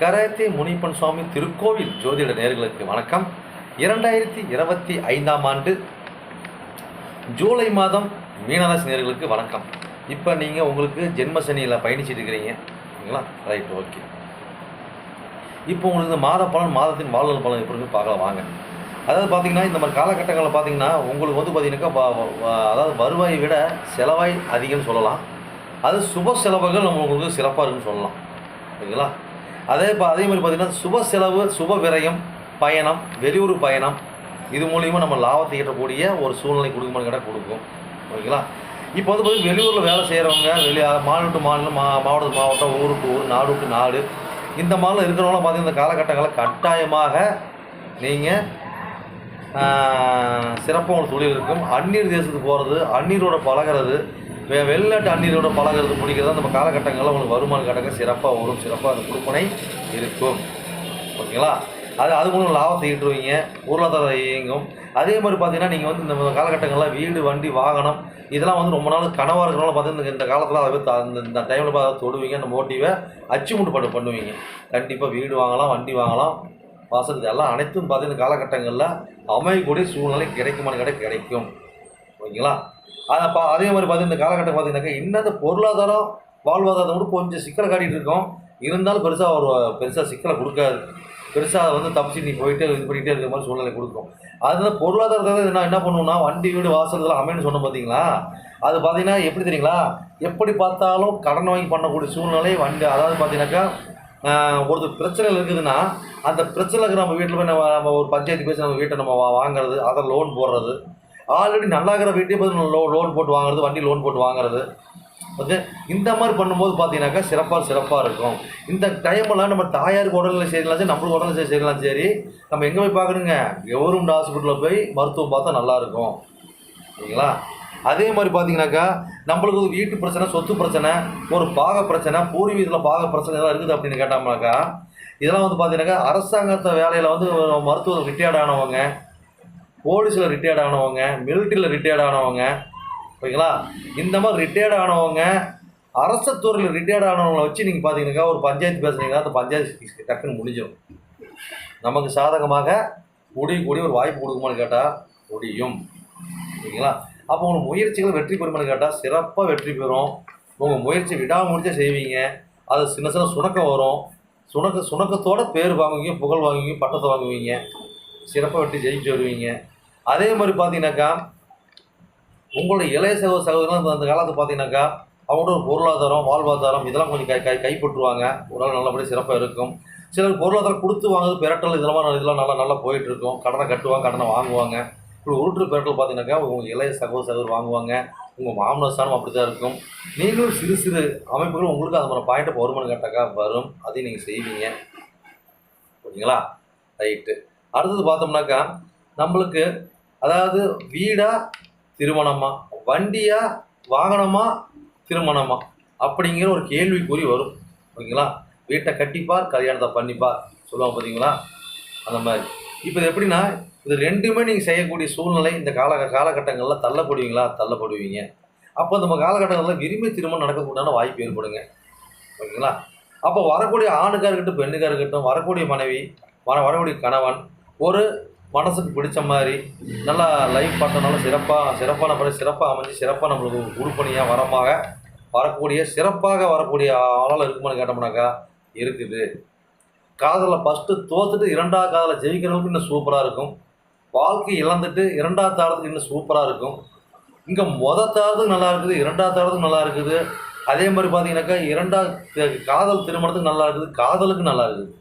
கரேத்தி முனிப்பன் சுவாமி திருக்கோவில் ஜோதிட நேர்களுக்கு வணக்கம். இரண்டாயிரத்தி இருபத்தி ஐந்தாம் ஆண்டு ஜூலை மாதம் மீனராசி நேர்களுக்கு வணக்கம். இப்போ நீங்கள் உங்களுக்கு ஜென்ம சனியில் பயணிச்சிட்டு இருக்கிறீங்க. ஓகேங்களா ரைட் ஓகே இப்போ உங்களுக்கு மாத பலன் மாதத்தின் வாழ்நாள் பலன் எப்படி பார்க்கலாம் வாங்க. அதாவது பார்த்தீங்கன்னா இந்த மாதிரி காலகட்டங்களில் பார்த்தீங்கன்னா உங்களுக்கு வந்து பார்த்தீங்கன்னாக்கா வ- அதாவது வருவாயை விட செலவாய் அதிகம்னு சொல்லலாம். அது சுப செலவுகள் நம்ம உங்களுக்கு சிறப்பாக இருக்குன்னு சொல்லலாம். ஓகேங்களா அதே இப்போ அதே மாதிரி பார்த்திங்கன்னா சுப செலவு சுப விரயம் பயணம் வெளியூர் பயணம் இது மூலியமாக நம்ம லாபத்தை ஈட்டக்கூடிய ஒரு சூழ்நிலை கொடுக்குமான்னு கேட்டால் கொடுக்கும். ஓகேங்களா? இப்போ வந்து பார்த்தீங்கன்னா வெளியூரில் வேலை செய்கிறவங்க வெளி மாநிலம் டு மாநிலம் மா மாவட்டத்து மாவட்டம் ஊருக்கு ஊர் நாடு டு நாடு இந்த மாதிரிலாம் இருக்கிறவங்களாம் பார்த்தீங்கன்னா இந்த காலகட்டங்களில் கட்டாயமாக நீங்கள் சிறப்பாக ஒரு தொழில் இருக்கும். அந்நீர் தேசத்துக்கு போகிறது அந்நீரோட பழகிறது வெ வெளிநாட்டு அந்நியரோட பழகிறது பிடிக்கிறது நம்ம காலகட்டங்களில் உங்களுக்கு வருமானம் கட்டங்க சிறப்பாக வரும். சிறப்பாக அந்த கொடுப்பனை இருக்கும். ஓகேங்களா? அது அது மூலம் லாபத்தை ஈட்டுருவீங்க பொருளாதாரம் இயங்கும். அதே மாதிரி பார்த்தீங்கன்னா நீங்கள் வந்து இந்த காலகட்டங்களில் வீடு வண்டி வாகனம் இதெல்லாம் வந்து ரொம்ப நாள் கனவாக இருக்கிறனால பார்த்தீங்கன்னா இந்த காலத்தில் அதை அந்த இந்த டைமில் பார்த்து அதை தொடுவீங்க. அந்த மோட்டிவை அச்சீவ்மெண்ட் பண்ண பண்ணுவீங்க. கண்டிப்பாக வீடு வாங்கலாம் வண்டி வாங்கலாம். வசதி எல்லாம் அனைத்தும் பார்த்தீங்கன்னா காலகட்டங்களில் அமையக்கூடிய சூழ்நிலை கிடைக்குமான்னு கேட்டால் கிடைக்கும். ஓகேங்களா? அதை பா அதே மாதிரி பார்த்தீங்கன்னா இந்த காலகட்டம் பார்த்தீங்கன்னாக்கா இன்னும் பொருளாதாரம் வாழ்வாதாரம் கூட கொஞ்சம் சிக்கலை காட்டிகிட்டு இருக்கோம். இருந்தாலும் பெருசாக ஒரு பெருசாக சிக்கலை கொடுக்காது. பெருசாக அதை வந்து தப்பிச்சு நீ போயிட்டு இது பண்ணிகிட்டே இருக்கிற மாதிரி சூழ்நிலை கொடுக்கும். அதனால பொருளாதாரத்தை நான் என்ன பண்ணுவோம்னா வண்டி வீடு வாசல் இதெல்லாம் அமைன்னு சொன்னோம் பார்த்தீங்களா அது பார்த்தீங்கன்னா எப்படி தெரியுங்களா? எப்படி பார்த்தாலும் கடன் வாங்கி பண்ணக்கூடிய சூழ்நிலை வண்டி அதாவது பார்த்தீங்கன்னாக்கா ஒருத்தர் பிரச்சனைகள் இருக்குதுன்னா அந்த பிரச்சனைக்கு நம்ம வீட்டில் போய் நம்ம நம்ம ஒரு பஞ்சாயத்து பேசி நம்ம வீட்டை நம்ம வாங்குறது அதை லோன் போடுறது ஆல்ரெடி நல்லா இருக்கிற வீட்டையும் பார்த்து லோ லோன் போட்டு வாங்குறது வண்டி லோன் போட்டு வாங்குறது. ஓகே இந்த மாதிரி பண்ணும்போது பார்த்தீங்கன்னாக்கா சிறப்பாக சிறப்பாக இருக்கும். இந்த டைமெல்லாம் நம்ம தாயாருக்கு உடல்நிலை செய்யலாம் சரி நம்மளுக்கு உடல்நிலை செய்யலாம் சரி நம்ம எங்கே போய் பார்க்கணுங்க? கவர்மெண்ட் ஹாஸ்பிட்டலில் போய் மருத்துவம் பார்த்தா நல்லாயிருக்கும் சரிங்களா? அதே மாதிரி பார்த்தீங்கன்னாக்கா நம்மளுக்கு ஒரு வீட்டு பிரச்சனை சொத்து பிரச்சனை ஒரு பாக பிரச்சனை பூர்வீகத்தில் பாக பிரச்சனை இதெல்லாம் இருக்குது அப்படின்னு கேட்டோம்னாக்கா இதெல்லாம் வந்து பார்த்தீங்கன்னாக்கா அரசாங்கத்தை வேலையில் வந்து மருத்துவம் ரிட்டையர்ட் ஆனவங்க போலீஸில் ரிட்டையர்ட் ஆனவங்க மிலிட்ரியில் ரிட்டையர்ட் ஆனவங்க ஓகேங்களா? இந்த மாதிரி ரிட்டையர்ட் ஆனவங்க அரசு துறையில் ரிட்டையர்ட் ஆனவங்களை வச்சு நீங்கள் பார்த்தீங்கன்னாக்கா ஒரு பஞ்சாயத்து பேசுனீங்கன்னா அந்த பஞ்சாயத்து டக்குன்னு முடிஞ்சிடும் நமக்கு சாதகமாக முடியக்கூடிய ஒரு வாய்ப்பு கொடுக்குமான்னு கேட்டால் முடியும். ஓகேங்களா? அப்போ உங்கள் முயற்சிகள் வெற்றி பெறுமான்னு கேட்டால் சிறப்பாக வெற்றி பெறும். உங்கள் முயற்சி விடாமுடிச்சா செய்வீங்க. அது சின்ன சின்ன சுணக்கம் வரும். சுணக்க சுணக்கத்தோட பேர் வாங்குவீங்க புகழ் வாங்குவீங்க பட்டத்தை வாங்குவீங்க. சிறப்பாக வெற்றி ஜெயிச்சு வருவீங்க. அதே மாதிரி பார்த்தீங்கன்னாக்கா உங்களுடைய இளைய சகோதர சகோதரர்கள் அந்த- காலத்து காலத்தில் பார்த்தீங்கன்னாக்கா அவங்களோட ஒரு பொருளாதாரம் வாழ்வாதாரம் இதெல்லாம் கொஞ்சம் கை கை கைப்பற்றுவாங்க. உடல் நல்லபடியாக சிறப்பாக இருக்கும். சிலர் பொருளாதாரம் கொடுத்து வாங்குறது பெரட்டல் இதெல்லாம் இதெல்லாம் நல்லா நல்லா போயிட்டுருக்கும் கடனை கட்டுவாங்க கடனை வாங்குவாங்க. இப்படி உருட்டு பெரட்டல் பார்த்தீங்கன்னாக்கா உங்கள் இளைய சகோதர சகோதரர் வாங்குவாங்க. உங்கள் மாமனார் ஸ்தானம் அப்படி தான் இருக்கும். நீங்களும் சிறு சிறு அமைப்புகள் உங்களுக்கு அது மாதிரி பாயிண்ட் வருமானம் கேட்டாக்கா வரும். அதையும் நீங்கள் செய்வீங்க. ஓகேங்களா ரைட்டு. அடுத்தது பார்த்தோம்னாக்கா நம்மளுக்கு அதாவது வீடா திருமணமா? வண்டியா வாகனமா திருமணமா? அப்படிங்கிற ஒரு கேள்விக்குறி வரும். ஓகேங்களா? வீட்டை கட்டிப்பார் கல்யாணத்தை பண்ணிப்பார். சொல்லுவாங்க பார்த்தீங்களா அந்த மாதிரி. இப்போ இது எப்படின்னா இது ரெண்டுமே நீங்கள் செய்யக்கூடிய சூழ்நிலை இந்த கால காலகட்டங்களில் தள்ளப்படுவீங்களா? தள்ளப்படுவீங்க. அப்போ நம்ம காலகட்டங்களில் விரும்பி திருமணம் நடக்கக்கூடாத வாய்ப்பு ஏற்படுங்க. ஓகேங்களா? அப்போ வரக்கூடிய ஆணுக்காக இருக்கட்டும் பெண்ணுக்காக இருக்கட்டும் வரக்கூடிய மனைவி வர வரக்கூடிய கணவன் ஒரு மனசுக்கு பிடிச்ச மாதிரி நல்லா லைஃப் பார்த்தனாலும் சிறப்பாக சிறப்பான படி சிறப்பாக அமைஞ்சு சிறப்பாக நம்மளுக்கு உறுப்பணியாக வரமாக வரக்கூடிய சிறப்பாக வரக்கூடிய ஆளால் இருக்குமான்னு கேட்டோம்னாக்கா இருக்குது. காதலில் ஃபஸ்ட்டு தோத்துட்டு இரண்டாவது காதலை ஜெயிக்கிறவங்களுக்கு இன்னும் சூப்பராக இருக்கும். வாழ்க்கை இழந்துட்டு இரண்டாவது தாரத்துக்கு இன்னும் சூப்பராக இருக்கும். இங்கே மொத தாரத்துக்கு நல்லா இருக்குது இரண்டாவது தாரத்துக்கு நல்லா இருக்குது. அதே மாதிரி பார்த்தீங்கன்னாக்கா இரண்டாவது காதல் திருமணத்துக்கு நல்லா இருக்குது காதலுக்கு நல்லா இருக்குது.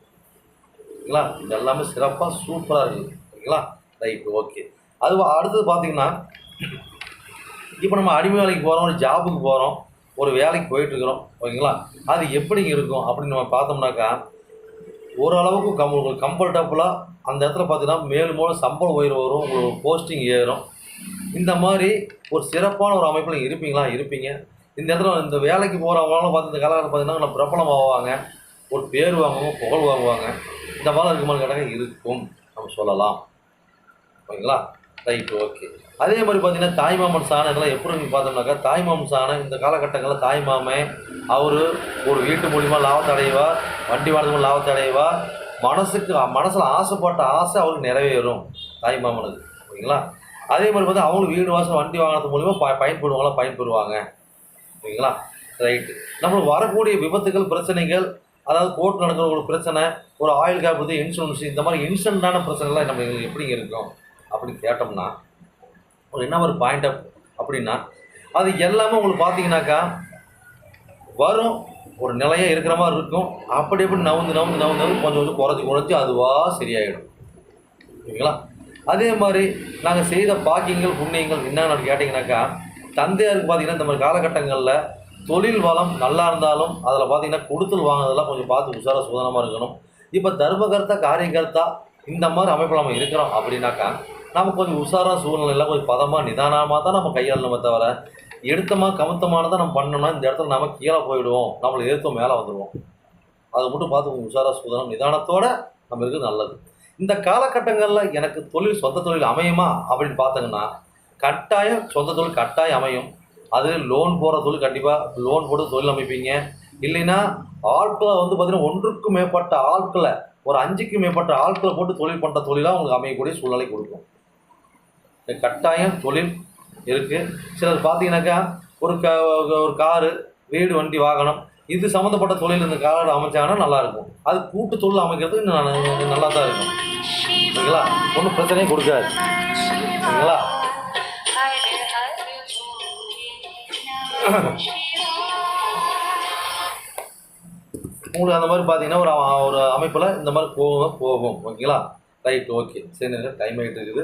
ஓகேங்களா இது எல்லாமே சிறப்பாக சூப்பராக இருக்குது. ஓகேங்களா? Right okay. அது அடுத்தது பார்த்தீங்கன்னா இப்போ நம்ம அடிமை வேலைக்கு போகிறோம் ஒரு ஜாபுக்கு போகிறோம் ஒரு வேலைக்கு போயிட்டுருக்குறோம் ஓகேங்களா? அது எப்படிங்க இருக்கும் அப்படின்னு நம்ம பார்த்தோம்னாக்கா ஓரளவுக்கு கம் உங்களுக்கு கம்ஃபர்டபுளாக அந்த இடத்துல பார்த்தீங்கன்னா மேலும் மேலும் சம்பளம் உயர்வு வரும் உங்களுக்கு போஸ்டிங் ஏறும். இந்த மாதிரி ஒரு சிறப்பான ஒரு அமைப்பில் இருப்பீங்களா? இருப்பீங்க. இந்த இடத்துல இந்த வேலைக்கு போகிறவங்களாலும் பார்த்து இந்த காலகட்டம் பார்த்தீங்கன்னா நல்லா பிரபலம் ஆவாங்க. ஒரு பேர் வாங்குவோம் புகழ் வாங்குவாங்க. இந்த மாதிரி இருக்குமான்னு கேட்டாங்க இருக்கும். நம்ம சொல்லலாம். ஓகேங்களா? ரைட் ஓகே அதே மாதிரி பார்த்தீங்கன்னா தாய்மாமன் சாணம் இதெல்லாம் எப்படி பார்த்தோம்னாக்கா தாய்மாமன் சாணம் இந்த காலகட்டங்களில் தாய்மாமன் அவர் ஒரு வீட்டு மூலிமா லாபத்தை அடைவா வண்டி வாங்குறது லாபத்தை அடைவா மனசுக்கு மனசில் ஆசைப்பட்ட ஆசை அவருக்கு நிறைவேறும் தாய்மாமனுக்கு ஓகேங்களா? அதே மாதிரி வந்து அவங்களுக்கு வீடு வாசல் வண்டி வாங்கினது மூலிமா ப பயன்படுவாங்களா பயன்பெறுவாங்க. ஓகேங்களா? ரைட்டு நம்மளுக்கு வரக்கூடிய விபத்துகள் பிரச்சனைகள் அதாவது கோர்ட் நடக்கிற ஒரு பிரச்சனை ஒரு ஆயில் காப்பீடு இன்சூரன்ஸ் இந்த மாதிரி இன்ஸ்டண்ட்டான பிரச்சனைலாம் நம்ம எங்களுக்கு எப்படிங்க இருக்கும்? அப்படின்னு கேட்டோம்னா ஒரு என்ன ஒரு பாயிண்ட் அப் அப்படின்னா அது எல்லாமே உங்களுக்கு பார்த்தீங்கன்னாக்கா வரும். ஒரு நிலையாக இருக்கிற மாதிரி இருக்கும். அப்படி எப்படி நவுந்து நவுந்து நவுந்து நவுந்து கொஞ்சம் கொஞ்சம் குறைச்சி குறைச்சி அதுவாக சரியாயிடும். ஓகேங்களா அதே மாதிரி நாங்கள் செய்த பாக்கியங்கள் புண்ணியங்கள் என்னன்னு கேட்டிங்கனாக்கா தந்தையாருக்கு பார்த்தீங்கன்னா இந்த மாதிரி காலகட்டங்களில் தொழில் வளம் நல்லா இருந்தாலும் அதில் பார்த்தீங்கன்னா கொடுத்தல் வாங்குறதெல்லாம் கொஞ்சம் பார்த்து உசார சுதனமாக இருக்கணும். இப்போ தர்மகர்த்தா காரியகர்த்தா இந்த மாதிரி அமைப்பில் நம்ம இருக்கிறோம் அப்படின்னாக்கா நம்ம கொஞ்சம் உஷாராக சூழ்நிலையில் கொஞ்சம் பதமாக நிதானமாக தான் நம்ம கையாளணுமே தவிர எடுத்தமா தான் நம்ம பண்ணோம்னா இந்த இடத்துல நம்ம கீழே போயிடுவோம். நம்மளை எதிர்த்தோம் மேலே வந்துடுவோம் அதை மட்டும் பார்த்து கொஞ்சம் உஷாராக சூதனம் நிதானத்தோட நம்ம இருக்கிறது நல்லது. இந்த காலகட்டங்களில் எனக்கு தொழில் சொந்த தொழில் அமையுமா அப்படின்னு பார்த்தீங்கன்னா கட்டாயம் சொந்த தொழில் கட்டாயம் அமையும். அது லோன் போகிற தொழில் கண்டிப்பாக லோன் போட்டு தொழில் அமைப்பீங்க. இல்லைன்னா ஆட்களை வந்து பார்த்திங்கன்னா ஒன்றுக்கும் மேற்பட்ட ஆட்களை ஒரு அஞ்சுக்கும் மேற்பட்ட ஆட்களை போட்டு தொழில் பண்ணுற தொழிலாக உங்களுக்கு அமையக்கூடிய சூழ்நிலை கொடுக்கும். கட்டாயம் தொழில் இருக்குது சிலர் பார்த்தீங்கன்னாக்கா ஒரு க ஒரு காரு வீடு வண்டி வாகனம் இது சம்மந்தப்பட்ட தொழில் இந்த காரோட அமைச்சாங்கன்னா நல்லாயிருக்கும் அது கூட்டு தொழில் அமைக்கிறது இன்னும் ந- நல்லா தான் இருக்கும். ஓகேங்களா ஒன்றும் பிரச்சனையும் கொடுக்காது. ஓகேங்களா உங்களுக்கு அந்த மாதிரி பார்த்தீங்கன்னா ஒரு ஒரு அமைப்பில் இந்த மாதிரி போகும் போகும். ஓகேங்களா? Right okay. சரி டைம் ஆகிட்டு இருக்குது.